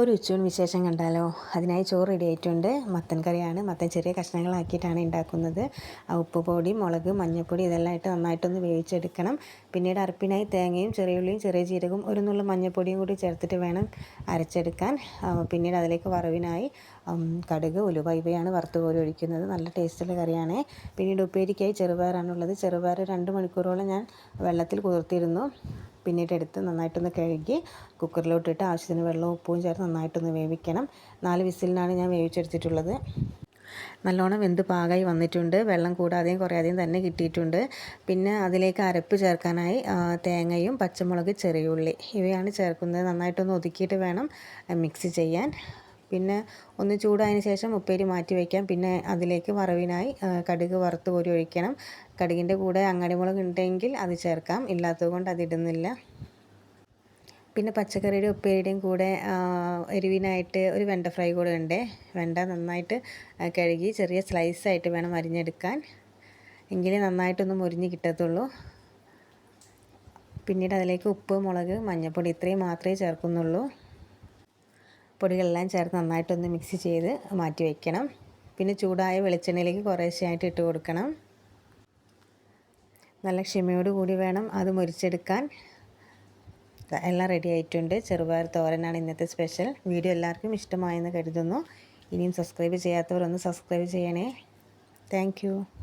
ഒരു ഉച്ചയൂൺ വിശേഷം കണ്ടാലോ? അതിനായി ചോറ് റെഡി ആയിട്ടുണ്ട്. മത്തൻ കറിയാണ്. മത്തൻ ചെറിയ കഷ്ണങ്ങളാക്കിയിട്ടാണ് ഉണ്ടാക്കുന്നത് ഉപ്പ് പൊടി മുളക് മഞ്ഞൾപ്പൊടി ഇതെല്ലാം ഇട്ട് നന്നായിട്ടൊന്ന് വേവിച്ചെടുക്കണം. പിന്നീട് അരപ്പിനായി തേങ്ങയും ചെറിയ ഉള്ളിയും ചെറിയ ജീരകവും ഒരു നുള്ള മഞ്ഞൾപ്പൊടിയും കൂടി ചേർത്തിട്ട് വേണം അരച്ചെടുക്കാൻ. പിന്നീട് അതിലേക്ക് വറവിനായി കടുക് ഉലുവ ഇവയാണ് വറുത്ത് കോരി ഒഴിക്കുന്നത്. നല്ല ടേസ്റ്റുള്ള കറിയാണ്. പിന്നീട് ഉപ്പേരിക്കായി ചെറുപയറാണുള്ളത്. ചെറുപയർ രണ്ട് മണിക്കൂറോളം ഞാൻ വെള്ളത്തിൽ കുതിർത്തിരുന്നു. പിന്നീട് എടുത്ത് നന്നായിട്ടൊന്ന് കഴുകി കുക്കറിലോട്ടിട്ട് ആവശ്യത്തിന് വെള്ളവും ഉപ്പും ചേർത്ത് നന്നായിട്ടൊന്ന് വേവിക്കണം. നാല് വിസിലിനാണ് ഞാൻ വേവിച്ചെടുത്തിട്ടുള്ളത്. നല്ലോണം വെന്ത് പാകമായി വന്നിട്ടുണ്ട്. വെള്ളം കൂടാതെയും കുറയാതെയും തന്നെ കിട്ടിയിട്ടുണ്ട്. പിന്നെ അതിലേക്ക് അരപ്പ് ചേർക്കാനായി തേങ്ങയും പച്ചമുളക് ചെറിയുള്ളി ഇവയാണ് ചേർക്കുന്നത്. നന്നായിട്ടൊന്ന് ഒതുക്കിയിട്ട് വേണം മിക്സ് ചെയ്യാൻ. പിന്നെ ഒന്ന് ചൂടായതിന് ശേഷം ഉപ്പേരി മാറ്റി വയ്ക്കാം. പിന്നെ അതിലേക്ക് വറവിനായി കടുക് വറുത്ത് കോരി ഒഴിക്കണം. കടുകിന്റെ കൂടെ അങ്ങാടിമുളക് ഉണ്ടെങ്കിൽ അത് ചേർക്കാം. ഇല്ലാത്തത് കൊണ്ട് അതിടുന്നില്ല പിന്നെ പച്ചക്കറിയുടെ ഉപ്പേരിയുടെയും കൂടെ എരിവിനായിട്ട് ഒരു വെണ്ട ഫ്രൈ കൂടെ ഉണ്ട്. വെണ്ട നന്നായിട്ട് കഴുകി ചെറിയ സ്ലൈസായിട്ട് വേണം അരിഞ്ഞെടുക്കാൻ. എങ്കിലേ നന്നായിട്ടൊന്ന് മുരിഞ്ഞ് കിട്ടത്തുള്ളൂ. പിന്നീട് അതിലേക്ക് ഉപ്പ് മുളക് മഞ്ഞൾപ്പൊടി ഇത്രയും മാത്രമേ ചേർക്കുന്നുള്ളൂ. പൊടികളെല്ലാം ചേർത്ത് നന്നായിട്ടൊന്ന് മിക്സ് ചെയ്ത് മാറ്റി വയ്ക്കണം പിന്നെ ചൂടായ വെളിച്ചെണ്ണയിലേക്ക് കുറേശ്ശെയായിട്ട് ഇട്ട് കൊടുക്കണം. നല്ല ക്ഷമയോട് കൂടി വേണം അത് മുരിച്ചെടുക്കാൻ. എല്ലാം റെഡി ആയിട്ടുണ്ട്. ചെറുപയർ തോരനാണ് ഇന്നത്തെ സ്പെഷ്യൽ വീഡിയോ എല്ലാവർക്കും ഇഷ്ടമായെന്ന് കരുതുന്നു. ഇനിയും സബ്സ്ക്രൈബ് ചെയ്യാത്തവർ ഒന്ന് സബ്സ്ക്രൈബ് ചെയ്യണേ താങ്ക്